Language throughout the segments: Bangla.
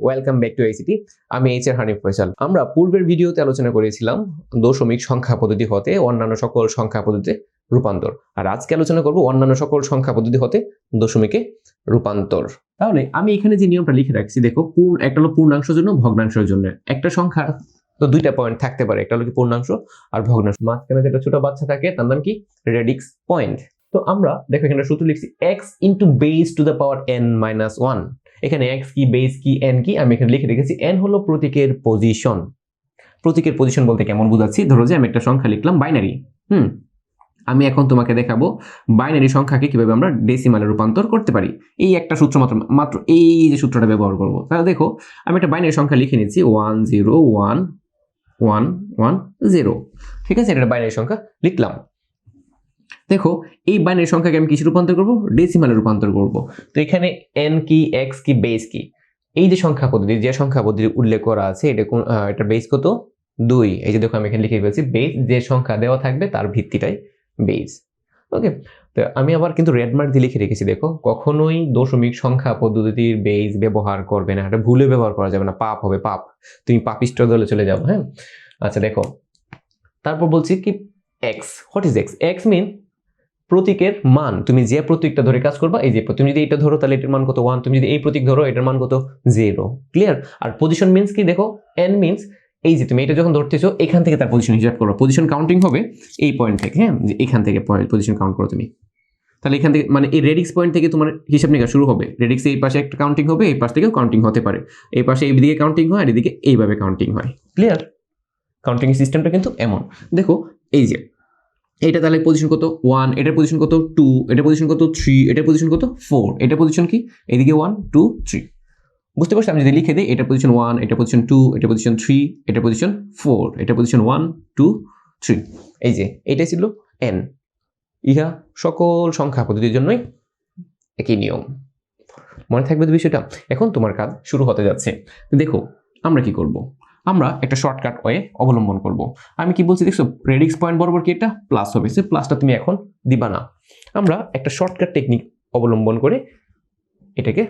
ওয়েলকাম ব্যাক টু আইসিটি আমি এইচ আর হানিফ ফয়সাল আমরা পূর্বের ভিডিওতে আলোচনা করেছিলাম দশমিক সংখ্যা পদ্ধতি হতে অন্যান্য সকল সংখ্যা পদ্ধতিতে রূপান্তর। আর আজকে আলোচনা করব অন্যান্য সকল সংখ্যা পদ্ধতি হতে দশমিকে রূপান্তর। তাহলে আমি এখানে যে নিয়মটা লিখে রাখছি, দেখো, পূর্ণ, একটা হলো পূর্ণাংশের জন্য, ভগ্নাংশের জন্য। একটা সংখ্যার তো দুইটা পয়েন্ট থাকতে পারে। একটা হলো কি পূর্ণাংশ আর ভগ্নাংশ। মাঝখানে যেটা ছোট বাচ্চা থাকে, তার নাম কি? রেডিক্স পয়েন্ট তো আমরা, দেখো এখানে সূত্র লিখছি x into base to the power n minus one এখানে এক্স কি বেস কি এন কি, আমি এখানে লিখে রেখেছি এন হলো প্রতীকের পজিশন প্রতীকের পজিশন বলতে কেমন বুঝাচ্ছি? ধরো যে আমি একটা সংখ্যা লিখলাম বাইনারি হুম? আমি এখন তোমাকে দেখাবো বাইনারি সংখ্যাকে কীভাবে আমরা ডেসিমালে রূপান্তর করতে পারি। এই একটা সূত্র মাত্র মাত্র এই যে সূত্রটা ব্যবহার করব। তাহলে দেখো, আমি একটা বাইনারি সংখ্যা লিখে নিচ্ছি one zero one one one zero ঠিক আছে? এটা বাইনারি সংখ্যা লিখলাম। দেখো, এই বাইনারি সংখ্যাকে আমি কিছু রূপান্তর করব? ডেসিমালে রূপান্তর করব। তো এখানে এন কি এক্স কি বেস কি? এই যে সংখ্যা পদ্ধতি, যে সংখ্যা পদ্ধতি উল্লেখ করা আছে, এটা কোন এটা বেস কত? দুই। এই যে দেখো, আমি এখানে লিখে ফেলছি বেস যে সংখ্যা দেওয়া থাকবে তার ভিত্তিটাই বেস ওকে তো আমি আবার কিন্তু রেড মার্ক দিয়ে লিখে রেখেছি, দেখো। কখনোই দশমিক সংখ্যা পদ্ধতির বেস ব্যবহার করবে না। এটা ভুলে ব্যবহার করা যাবে না। পাপ হবে, পাপ। তুমি পাপিষ্ট দলে চলে যাও হ্যাঁ? আচ্ছা দেখো। তারপর বলছি কি x what is x x mean প্রতীকের মান, তুমি যে প্রতীকটা ধরে কাজ করবা, এই যে তুমি যদি এটা ধরো, তাহলে এটার মান কত? ওয়ান তুমি যদি এই প্রতীক ধরো, এটার মান কত? জিরো ক্লিয়ার আর পজিশন মিন্স কি দেখো? এন মিন্স এই যে তুমি এটা যখন ধরতেছো, এখান থেকে তার পজিশন হিসাব করো। পজিশন কাউন্টিং হবে এই পয়েন্ট থেকে হ্যাঁ? এখান থেকে পজিশন কাউন্ট করো তুমি। তাহলে এখান থেকে মানে এই রেডিক্স পয়েন্ট থেকে তোমার হিসাব নিকাশ শুরু হবে। রেডিক্স এই পাশে একটা কাউন্টিং হবে, এই পাশ থেকেও কাউন্টিং হতে পারে। এই পাশে এই দিকে কাউন্টিং হয়, আর এদিকে এইভাবে কাউন্টিং হয়। ক্লিয়ার কাউন্টিং সিস্টেমটা কিন্তু এমন। দেখো, এই যে এটা তাহলে পজিশন কত? ওয়ান এটার পজিশন কত? টু এটার পজিশন কত? থ্রি এটার পজিশন কত? ফোর এটার পজিশন কি? এদিকে ওয়ান টু থ্রি বুঝতে পারছি আমি যদি লিখে দিই এটা পজিশন ওয়ান এটা পজিশন টু এটা পজিশন থ্রি এটা পজিশন ফোর এটা পজিশন ওয়ান টু থ্রি এই যে, এইটাই ছিল এন ইহা সকল সংখ্যা পদ্ধতির জন্যই একই নিয়ম। মনে থাকবে বিষয়টা? এখন তোমার কাজ শুরু হতে যাচ্ছে। দেখো, আমরা কি করব? আমরা একটা শর্টকাট ওয়ে অবলম্বন করব। আমি কি বলছি, দেখছ রেডিক্স পয়েন্ট বরাবর কি এটা? প্লাস হবে। সে প্লাসটা তুমি এখন দিবা না। আমরা একটা শর্টকাট টেকনিক অবলম্বন করে এটাকে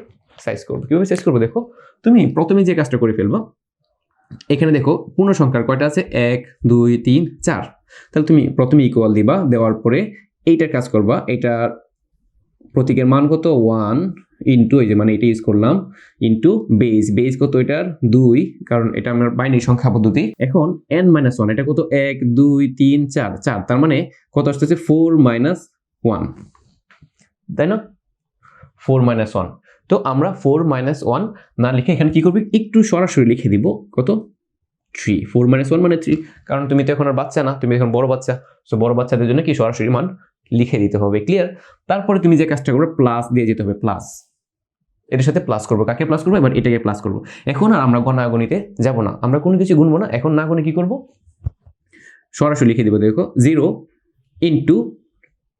সাইজ করব। কীভাবে সাইজ করব, দেখো? তুমি প্রথমে যে কাজটা করে ফেলবা, এখানে দেখো পূর্ণ সংখ্যার কয়টা আছে? এক, দুই, তিন, চার। তাহলে তুমি প্রথমে ইকুয়াল দিবা, দেওয়ার পরে এইটার কাজ করবা, এটার প্রতীকের মান কত? ওয়ান ইন্টু এই যে মানে এটা ইউজ করলাম ইন্টু বেস বেস কত এটার? দুই, কারণ এটা আমার বাইনারি সংখ্যা পদ্ধতি। এখন এন মাইনাস ওয়ান এটা কত? এক, দুই, তিন, চার চার, তার মানে কত আসতেছে? ফোর মাইনাস ওয়ান তাই না? ফোর মাইনাস ওয়ান তো আমরা ফোর মাইনাস ওয়ান না লিখে এখানে কি করবি? একটু সরাসরি লিখে দিব। কত? থ্রি ফোর মাইনাস ওয়ান মানে থ্রি কারণ তুমি তো এখন আর বাচ্চা না, তুমি এখন বড় বাচ্চা। সো বড় বাচ্চাদের জন্য কি সরাসরি মান লিখে দিতে হবে ক্লিয়ার তারপরে তুমি যে কাজটা করবে প্লাস দিয়ে যেতে হবে প্লাস এটার সাথে প্লাস করব। কাকে প্লাস করব? এবার এটাকে প্লাস করব। এখন আর আমরা গণাগণিতে যাব না। আমরা কোনো কিছু গুনবো না। এখন না গুনে কি করব? সরাসরি লিখে দেবো, দেখো। জিরো ইন্টু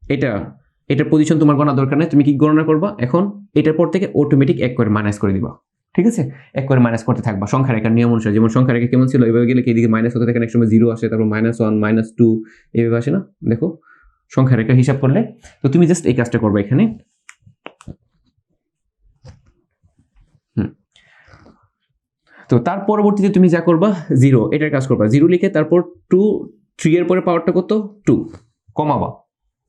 এটা, এটার পজিশন তোমার গণা দরকার নেই। তুমি কি গণনা করবা? এখন এটার পর থেকে অটোমেটিক এক করে মাইনাস করে দিবা। ঠিক আছে? এক করে মাইনাস করতে থাকবা। সংখ্যা রেখার নিয়ম অনুসারে। যেমন সংখ্যা রেখা কেমন ছিল? এভাবে গেলে কি এদিকে মাইনাস হতে থাকে? এক সময় জিরো আসে, তারপর মাইনাস ওয়ান মাইনাস টু এভাবে আসে না? দেখো সংখ্যা রেখা হিসাব করলে। তো তুমি জাস্ট এই কাজটা করবে এখানে। তো তার পরবর্তীতে তুমি যা করবা জিরো এটার কাজ করবা। জিরো লিখে তারপর টু থ্রি এর পরে পাওয়ারটা কত? টু কমাবা।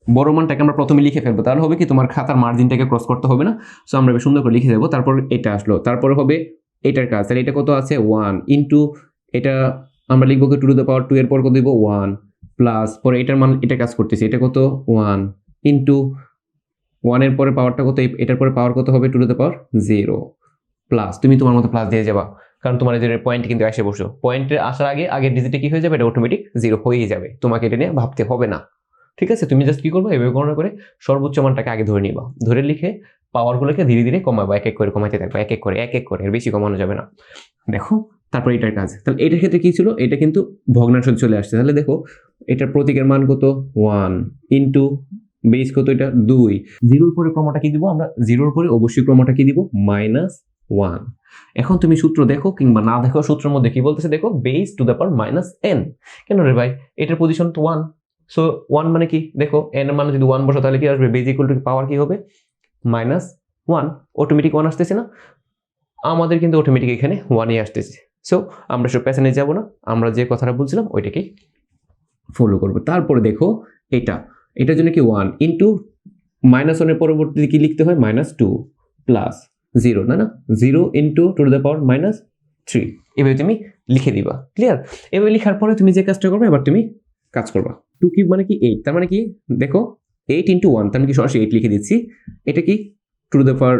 বড় মানটাকে আমরা প্রথমে লিখে ফেলব। তাহলে হবে কি, তোমার খাতার মার্জিনটাকে ক্রস করতে হবে না? সো আমরা সুন্দর করে লিখে দেবো, তারপর এটা আসলো। তারপরে হবে এটার কাজ। তাহলে এটা কত আছে? ওয়ান ইন্টু এটা আমরা লিখব কি two to the power two এর পর কত দিব? ওয়ান প্লাস পরে এটার মান, এটা কাজ করতেছে। এটা কত? ওয়ান ইন্টু ওয়ানের পরে পাওয়ারটা কত? এটার পরে পাওয়ার কত হবে? Two to the power zero plus তুমি তোমার মতো প্লাস দিয়ে যাবা। কারণ তোমার যে পয়েন্ট কিন্তু এসে বসো পয়েন্টের আসার আগে, আগের ডিজিটে কি হয়ে যাবে? এটা অটোমেটিক জিরো হয়েই যাবে। তোমাকে এটা নিয়ে ভাবতে হবে না। ঠিক আছে? তুমি জাস্ট কি করবে? এভাবে গণনা করে সর্বোচ্চ মানটাকে আগে ধরে নিবা। ধরে লিখে পাওয়ারগুলোকে ধীরে ধীরে কমাবো, এক এক করে কমাইতে থাকব, এক এক করে, এক এক করে। এর বেশি কমানো যাবে না। দেখো, তারপর এটার কাজ। তাহলে এটার ক্ষেত্রে কি ছিল? এটা কিন্তু ভগ্নাংশ চলে আসছে। তাহলে দেখো, এটার প্রতীকের মান কত? ওয়ান ইন্টু বেস কত এটা? দুই। জিরোর পরে ক্রমটা কি দিব আমরা? জিরোর পরে অবশ্যই ক্রমটা কি দিব? মাইনাস ওয়ান এখন তুমি সূত্র দেখো কিংবা না দেখো সূত্রের মধ্যে কি বলতেছে? দেখো base to the power minus n কেন রে ভাই? এটার পজিশন তো ওয়ান সো ওয়ান মানে কি? দেখো এন মানে যদি ওয়ান বসো তাহলে কি আসবে? বেজ ইকুয়াল টু পাওয়ার কি হবে? মাইনাস ওয়ান অটোমেটিক ওয়ান আসতেছে না? আমাদের কিন্তু অটোমেটিক এখানে ওয়ানই আসতেছে। সো আমরা সব প্যাশনে যাব না। আমরা যে কথাটা বলছিলাম ওইটাকেই ফলো করব। তারপরে দেখো, এটা। এটার জন্য কি ওয়ান ইন্টু মাইনাস ওয়ানের পরবর্তীতে কি লিখতে হয়? মাইনাস টু প্লাস জিরো, না না, zero into two to the power minus three এভাবে তুমি লিখে দিবা ক্লিয়ার এভাবে লেখার পরে তুমি যে কাজটা করবে, এবার তুমি কাজ করবা। টু কিউব মানে কি এইট তার মানে কি, দেখো এইট ইন্টু ওয়ান তার মানে কি সরাসরি এইট লিখে দিচ্ছি। এটা কি two the power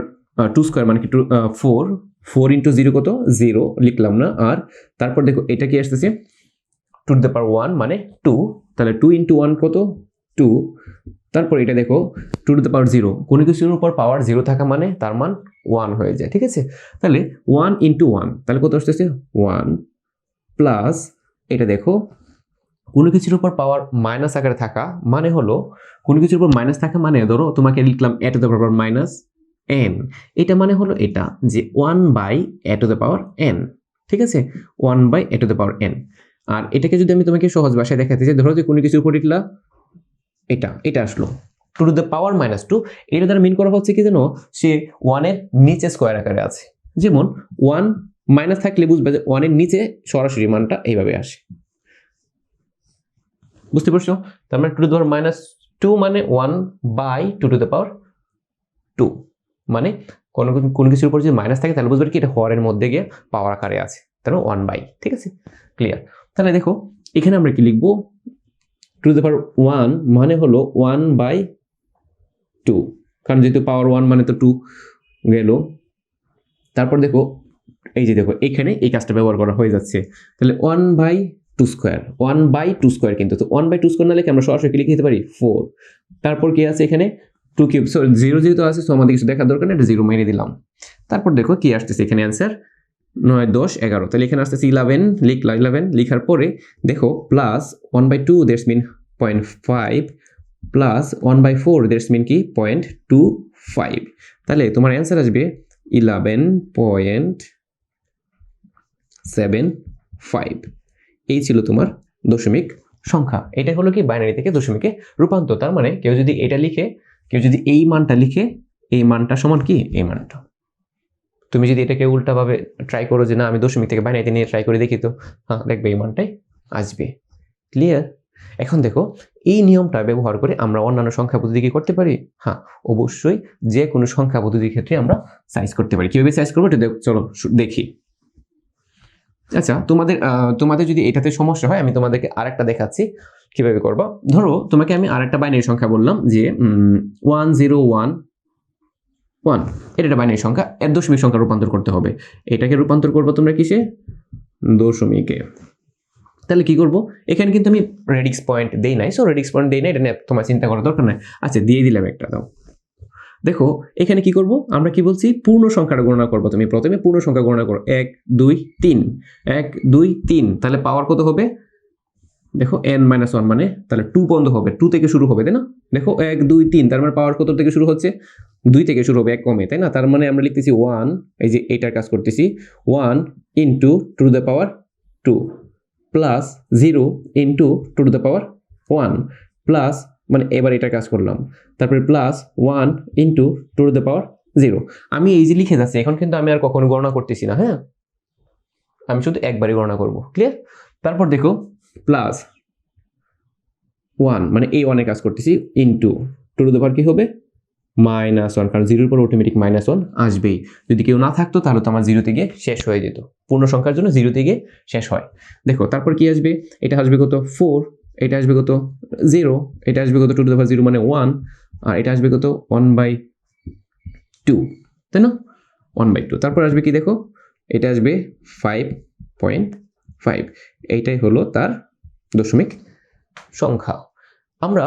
two square মানে কি two four four into zero কত? জিরো লিখলাম না, আর তারপর দেখো, এটা কি আসতেছে? টু দ্য পাওয়ার ওয়ান মানে টু তাহলে টু ইন্টু ওয়ান কত? টু তারপর এটা দেখো two to the power zero কোনো কিছুর উপর পাওয়ার জিরো থাকা মানে তার মান ওয়ান হয়ে যায়, ঠিক আছে? তাহলে ওয়ান ইন্টু ওয়ান তাহলে কত আসতেছে ওয়ান প্লাস এটা দেখো কোনো কিছুর উপর পাওয়ার মাইনাস আকারে থাকা মানে হলো কোনো কিছুর উপর মাইনাস থাকা মানে ধরো তোমাকে লিখলাম a to the power minus n এটা মানে হলো এটা, যে one by a to the power n ঠিক আছে? One by a to the power n আর এটাকে যদি আমি তোমাকে সহজ ভাষায় দেখাতে চাই, ধরো যে কোনো কিছুর উপর লিখলা এটা এটা আসলো। Two to the power minus two এটা দ্বারা মিন করা হচ্ছে কি যেন সে ওয়ানের নিচে স্কোয়ার আকারে আছে। যেমন ওয়ান মাইনাস থাকলে বুঝবে যে ওয়ানের নিচে সরাসরি মানটা এইভাবে আসে। বুঝতে পারছ? তার মানে two to the minus two মানে one by two to the power two মানে কোনো কোনো কিছুর উপর যদি মাইনাস থাকে, তাহলে বুঝবে কি এটা হরের মধ্যে গিয়ে পাওয়ার আকারে আছে। তাহলে ওয়ান বাই ঠিক আছে? ক্লিয়ার তাহলে দেখো, এখানে আমরা কি লিখব? টু দ্য পাওয়ার ওয়ান মানে হলো ওয়ান বাই টু কারণ যেহেতু পাওয়ার ওয়ান মানে তো টু গেল। তারপর দেখো, এই যে দেখো, এখানে এই কাজটা ব্যবহার করা হয়ে যাচ্ছে। তাহলে one by two square one by two square কিন্তু, তো ওয়ান বাই টু স্কোয়ার না লিখে আমরা সরাসরি লিখে দিতে পারি? ফোর তারপর কি আছে এখানে? টু কিউব সো জিরো যেহেতু আছে সো আমাদের কিছু দেখার দরকার নেই, এটা জিরো মেরে দিলাম। তারপর দেখো কি আসতেছে এখানে অ্যান্সার নয়, দশ, এগারো। তাহলে এখানে আসতেছে ইলেভেন লিখলাম ইলেভেন লিখার পরে দেখো plus one by two that's mean point five plus one by four that's mean কি? পয়েন্ট টু ফাইভ তাহলে তোমার অ্যান্সার আসবে ইলেভেন পয়েন্ট সেভেন ফাইভ এই ছিল তোমার দশমিক সংখ্যা। এটা হলো কি? বাইনারি থেকে দশমিকে রূপান্তর। তার মানে কেউ যদি এটা লিখে, কেউ যদি এই মানটা লিখে, এই মানটা সমান কি? এই মানটা। তুমি যদি এটাকে উল্টাভাবে ট্রাই করো যে না, আমি দশমিক থেকে বাইনারিতে নিয়ে ট্রাই করে দেখি তো হ্যাঁ দেখবে এই মানটাই আসবে। ক্লিয়ার এখন দেখো, এই নিয়মটা ব্যবহার করে আমরা অন্যান্য সংখ্যা পদ্ধতি কি করতে পারি? হ্যাঁ অবশ্যই যে কোনো সংখ্যা পদ্ধতির ক্ষেত্রে আমরা সাইজ করতে পারি। কীভাবে সাইজ করব এটা চলো দেখি। আচ্ছা তোমাদের তোমাদের যদি এটাতে সমস্যা হয়, আমি তোমাদেরকে আরেকটা দেখাচ্ছি কীভাবে করবা। ধরো, তোমাকে আমি আরেকটা বাইনারি সংখ্যা বললাম যে ওয়ান জিরো ওয়ান ওয়ান এটা একটা বাইনারি সংখ্যা এর দশমিক সংখ্যা রূপান্তর করতে হবে। এটাকে রূপান্তর করব তোমরা কিসে? দশমিকে। তাহলে কি করব? এখানে কিন্তু আমি রেডিক্স পয়েন্ট দেই নাই সো রেডিক্স পয়েন্ট দেই নাই, এটা নিয়ে তোমার চিন্তা করার দরকার নাই। আচ্ছা দিয়ে দিলাম একটা, দাও। দেখো, এখানে কি করব? আমরা কি বলছি? পূর্ণ সংখ্যাটা গণনা করব তুমি প্রথমে, পূর্ণ সংখ্যা গণনা করো। এক, দুই, তিন। এক, দুই, তিন, তাহলে পাওয়ার কত হবে? দেখো এন মাইনাস ওয়ান মানে তাহলে টু বন্ধ হবে টু থেকে শুরু হবে, তাই না? দেখো এক, দুই, তিন, তার মানে পাওয়ার কত থেকে শুরু হচ্ছে? দুই থেকে শুরু হবে, এক কমে, তাই না? তার মানে আমরা লিখতেছি ওয়ান এই যে এইটার কাজ করতেছি one into two the power two plus zero into two to the power one plus মানে এবার এটার কাজ করলাম, তারপরে plus one into two to the power zero আমি এই যে লিখে যাচ্ছি, এখন কিন্তু আমি আর কখনো গণনা করতেছি না হ্যাঁ? আমি শুধু একবারই গণনা করব ক্লিয়ার তারপর দেখো প্লাস ওয়ান মানে এই ওয়ানের কাজ করতেছি ইন্টু টু টু পাওয়ার কি হবে? মাইনাস ওয়ান কারণ জিরোর পর অটোমেটিক মাইনাস ওয়ান আসবেই। যদি কেউ না থাকতো, তাহলে তো আমার জিরোতে গিয়ে শেষ হয়ে যেত। পূর্ণ সংখ্যার জন্য জিরোতে গিয়ে শেষ হয়। দেখো, তারপর কি আসবে? এটা আসবে কত? ফোর এটা আসবে কত? জিরো এটা আসবে কত? টু টু পাওয়ার জিরো মানে ওয়ান আর এটা আসবে কত? ওয়ান বাই টু তাই না? ওয়ান বাই টু তারপর আসবে কি দেখো? এটা আসবে ফাইভ পয়েন্ট ফাইভ এইটাই হলো তার দশমিক সংখ্যা। আমরা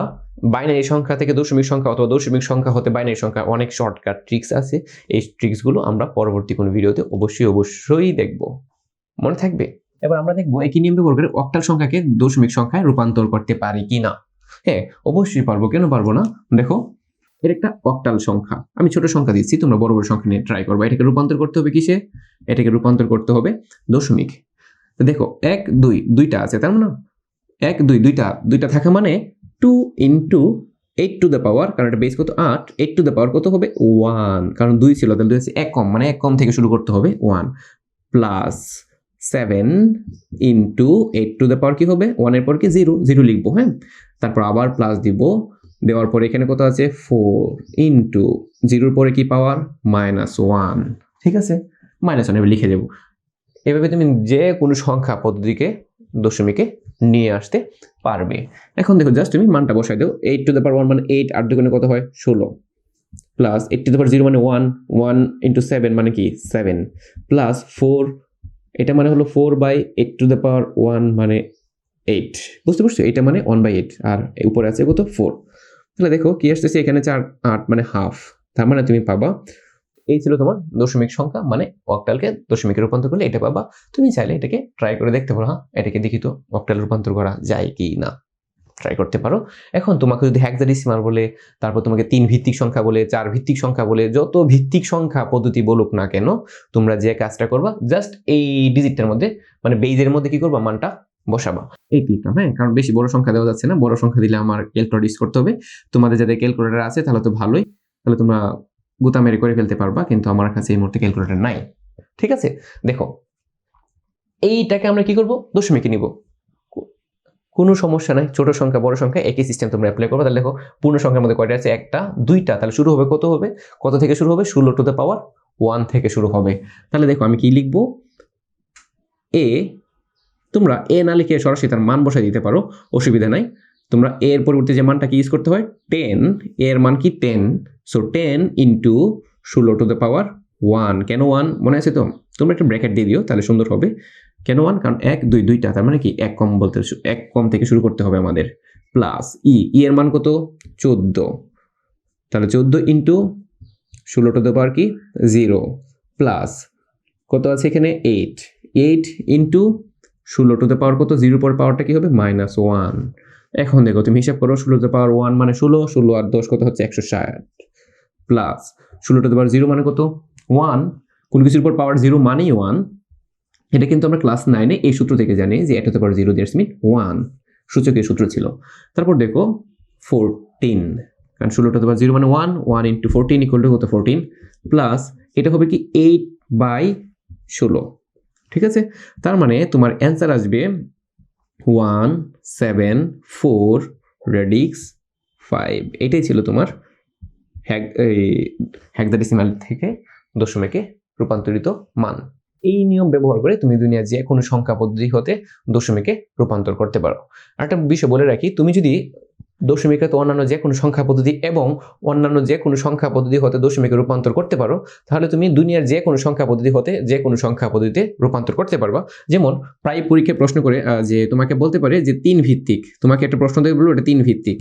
বাইনারি সংখ্যা থেকে দশমিক সংখ্যা অথবা দশমিক সংখ্যা হতে বাইনারি সংখ্যা অনেক শর্টকাট ট্রিক্স আছে। এই ট্রিক্সগুলো আমরা পরবর্তী কোনো ভিডিওতে অবশ্যই অবশ্যই দেখব। মনে থাকবে? এবার আমরা দেখব একই নিয়ম ব্যবহার করে অক্টাল সংখ্যাকে দশমিক সংখ্যায় রূপান্তর করতে পারি কি না হ্যাঁ অবশ্যই পারব। কেন পারব না? দেখো, এর একটা অক্টাল সংখ্যা। আমি ছোট সংখ্যা দিচ্ছি, তোমরা বড় বড় সংখ্যা নিয়ে ট্রাই করব। এটাকে রূপান্তর করতে হবে কিসে? এটাকে রূপান্তর করতে হবে দশমিক দেখো, এক, দুই, দুইটা আছে, তার মানে এক, দুই, দুইটা দুইটা থাকা মানে two into eight to the power কারণ এটা বেস কত? আট এইট টু দ্য পাওয়ার কত হবে? ওয়ান কারণ দুই ছিল, তাহলে দুই হচ্ছে এক কম মানে এক কম থেকে শুরু করতে হবে one plus seven into eight to the power কি হবে? ওয়ানের পর কি? জিরো জিরো লিখব হ্যাঁ? তারপর আবার প্লাস দিব, দেওয়ার পর এখানে কত আছে? ফোর ইন্টু জিরোর পরে কি? পাওয়ার মাইনাস ওয়ান ঠিক আছে? মাইনাস ওয়ান লিখে দেবো। এভাবে তুমি যে কোনো সংখ্যা পদ্ধতিকে, দশমিকে নিয়ে আসতে পারবে। এখন দেখো জাস্ট তুমি মানটা বসাই দাও eight to the power one মানে এইট আট দুগুণে কত হয়? ষোলো। Plus eight to the power zero মানে ওয়ান ওয়ান ইন্টু সেভেন মানে কি? সেভেন প্লাস ফোর এটা মানে হলো four by eight to the power one মানে এইট বুঝতে পারছ? এটা মানে ওয়ান বাই এইট আর উপরে আছে কত? ফোর তাহলে দেখো, কি আসতেছে? এখানে চার, আট মানে হাফ তার মানে তুমি পাবা এই ছিল তোমার দশমিক সংখ্যা মানে অক্টালকে দশমিকে রূপান্তর করলে এটা পাবা। তুমি চাইলে এটাকে ট্রাই করে দেখতে পারো হ্যাঁ? এটাকে দেখি তো অক্টাল রূপান্তর করা যায় কি না? ট্রাই করতে পারো। এখন তোমাকে যদি হ্যাক্সাডেসিমাল বলে, তারপর তোমাকে তিন ভিত্তিক সংখ্যা বলে, চার ভিত্তিক সংখ্যা বলে, যত ভিত্তিক সংখ্যা পদ্ধতি বলুক না কেন, তোমরা যে কাজটা করবা জাস্ট এই ডিজিটটার মধ্যে মানে বেইজের মধ্যে কি করবা, মানটা বসাবা। এই ক্লিকটা হ্যাঁ? কারণ বেশি বড় সংখ্যা দেওয়া যাচ্ছে না, বড় সংখ্যা দিলে আমার ক্যালকুলেটর ইউজ করতে হবে। তোমাদের যাদের ক্যালকুলেটর আছে, তাহলে তো ভালোই। তাহলে তোমরা গুতা মেরে করে ফেলতে পারবা, কিন্তু আমার কাছে এই মুহূর্তে ক্যালকুলেটর নাই। ঠিক আছে? দেখো, এইটাকে আমরা কি করব? দশমিকে নিব। কোনো সমস্যা নাই, ছোট সংখ্যা, বড় সংখ্যা, একই সিস্টেম তোমরা অ্যাপ্লাই করবে। তাহলে দেখো পূর্ণ সংখ্যার মধ্যে কয়টা আছে? একটা, দুইটা, তাহলে শুরু হবে কত হবে? কত থেকে শুরু হবে? ষোলো টু দ্য পাওয়ার ওয়ান থেকে শুরু হবে। তাহলে দেখো, আমি কি লিখব? এ তোমরা এ না লিখে সরাসরি তার মান বসাই দিতে পারো, অসুবিধা নাই। তোমরা এর পরিবর্তে যে মানটাকে ইউজ করতে হয় টেন এর মান কি টেন সো টেন ইন্টু ষোলো টু দ্য পাওয়ার ওয়ান কেন ওয়ান মনে আছে তো? তোমরা একটা ব্র্যাকেট দিয়ে দিও, তাহলে সুন্দর হবে। কেন ওয়ান কারণ এক, দুই, দুইটা, তার মানে কি? এক কম বলতে এক কম থেকে শুরু করতে হবে আমাদের। প্লাস ই ই এর মান কত? চোদ্দ। তাহলে চোদ্দ ইন্টু ষোলো টু দ্য পাওয়ার কি? জিরো প্লাস কত আছে এখানে? এইট এইট ইন্টু ষোলো টু দ্য পাওয়ার কত? জিরো পর পাওয়ারটা কি হবে? মাইনাস ওয়ান এখন দেখো, তুমি হিসাব করো ষোলো টু পাওয়ার ওয়ান মানে ষোলো ষোলো আর দশ কত হচ্ছে? একশো ষাট প্লাস ষোলো টু পাওয়ার জিরো মানে কত? ওয়ান কোনো কিছুর উপর পাওয়ার জিরো মানেই ওয়ান এটা কিন্তু আমরা ক্লাস নাইনে এই সূত্র থেকে জানি যে এটা তো power zero that's mean one সূচকের সূত্র ছিল। তারপর দেখো ফোরটিন কারণ ষোলো টু দ্য পাওয়ার জিরো মানে one one into fourteen equal to কত? ফোরটিন প্লাস এটা হবে কি এইট বাই ষোলো। ঠিক আছে? তার মানে তোমার অ্যান্সার আসবে one, seven, four, radix, five. এটাই ছিল তোমার হ্যাক, এই হ্যাকদাডিসিমাল থেকে দশমিকে রূপান্তরিত মান। এই নিয়ম ব্যবহার করে তুমি দুনিয়ার যে কোনো সংখ্যা পদ্ধতি হতে দশমিকে রূপান্তর করতে পারো। আর একটা বিষয় বলে রাখি, তুমি যদি দশমিকে তো অন্যান্য যে কোনো সংখ্যা পদ্ধতি এবং অন্যান্য যে কোনো সংখ্যা পদ্ধতি হতে দশমিকে রূপান্তর করতে পারো, তাহলে তুমি দুনিয়ার যে কোনো সংখ্যা পদ্ধতি হতে যে কোনো সংখ্যা পদ্ধতিতে রূপান্তর করতে পারবা। যেমন প্রায় পরীক্ষায় প্রশ্ন করে যে তোমাকে বলতে পারে যে তিন ভিত্তিক, তোমাকে একটা প্রশ্ন দিয়ে বলব এটা তিন ভিত্তিক।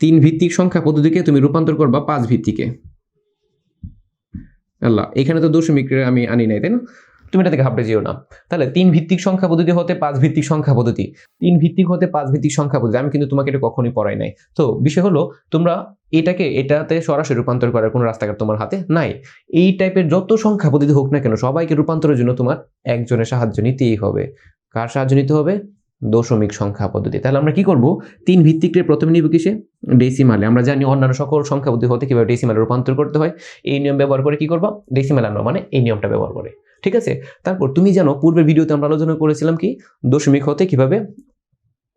তিন ভিত্তিক সংখ্যা পদ্ধতিকে তুমি রূপান্তর করবা পাঁচ ভিত্তিকে। আল্লাহ, এখানে তো দশমিক আমি আনি নাই, তাই না? তুমি এটা থেকে ঘাবড়ে যেও না। তাহলে তিন ভিত্তিক সংখ্যা পদ্ধতি হতে পাঁচ ভিত্তিক সংখ্যা পদ্ধতি। তিন ভিত্তিক হতে পাঁচ ভিত্তিক সংখ্যা পদ্ধতি, আমি কিন্তু তোমাকে এটা কখনোই পড়াই নাই। তো বিষয় হলো, তোমরা এটাকে এটাতে সরাসরি রূপান্তর করার কোনো রাস্তাঘাট তোমার হাতে নাই। এই টাইপের যত সংখ্যা পদ্ধতি হোক না কেন, সবাইকে রূপান্তরের জন্য তোমার একজনের সাহায্য নিতেই হবে। কার সাহায্য নিতে হবে? দশমিক সংখ্যা পদ্ধতি। তাহলে আমরা কি করব? তিন ভিত্তিককে প্রথমে নিব কিসে? ডেসিমালে আমরা জানি অন্যান্য সকল সংখ্যা পদ্ধতি হতে কীভাবে ডেসিমালে রূপান্তর করতে হয়। এই নিয়ম ব্যবহার করে কি করবা? ডেসিমাল আনো মানে এই নিয়মটা ব্যবহার করে। ঠিক আছে? তারপর তুমি জানো পূর্বের ভিডিওতে আমরা আলোচনা করেছিলাম কি, দশমিক হতে কীভাবে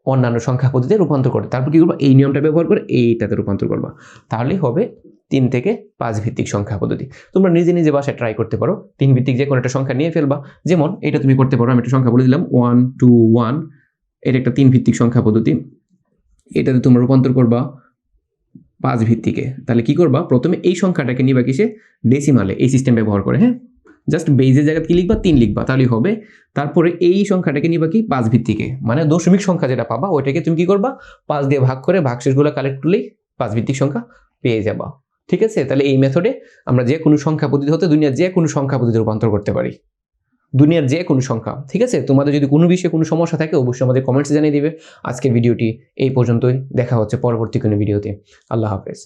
অন্যান্য সংখ্যা পদ্ধতিতে রূপান্তর করে। তারপর কী করবা? এই নিয়মটা ব্যবহার করে এইটাতে রূপান্তর করবা। তাহলেই হবে তিন থেকে পাঁচ ভিত্তিক সংখ্যা পদ্ধতি। তোমরা নিজে নিজে বাসায় ট্রাই করতে পারো। তিন ভিত্তিক যে কোনো একটা সংখ্যা নিয়ে ফেলবা। যেমন এটা তুমি করতে পারো, আমি একটা সংখ্যা বলে দিলাম ওয়ান টু ওয়ান এটা একটা তিন ভিত্তিক সংখ্যা পদ্ধতি। এটাতে তোমরা রূপান্তর করবা পাঁচ ভিত্তিকে। তাহলে কি করবা? প্রথমে এই সংখ্যাটাকে নিবা কিসে? ডেসিমালে এই সিস্টেম ব্যবহার করে হ্যাঁ? জাস্ট বেজের জায়গায় কি লিখবা? তিন লিখবা। তাহলেই হবে। তারপরে এই সংখ্যাটাকে নিবা কি? পাঁচ ভিত্তিকে। মানে দশমিক সংখ্যা যেটা পাবা, ওইটাকে তুমি কি করবা? পাঁচ দিয়ে ভাগ করে ভাগশেষগুলো কালেক্ট করলেই পাঁচ ভিত্তিক সংখ্যা পেয়ে যাবা। ঠিক আছে? তাহলে এই মেথডে আমরা যে কোনো সংখ্যা পদ্ধতি হতে দুনিয়ার যে কোনো সংখ্যা পদ্ধতি রূপান্তর করতে পারি। দুনিয়ার যে কোনো সংখ্যা। ঠিক আছে? তোমাদের যদি কোনো বিষয়ে কোনো সমস্যা থাকে, অবশ্যই আমাদের কমেন্টসে জানিয়ে দিবে। আজকের ভিডিওটি এই পর্যন্তই। দেখা হচ্ছে পরবর্তী কোনো ভিডিওতে। আল্লাহ হাফেজ।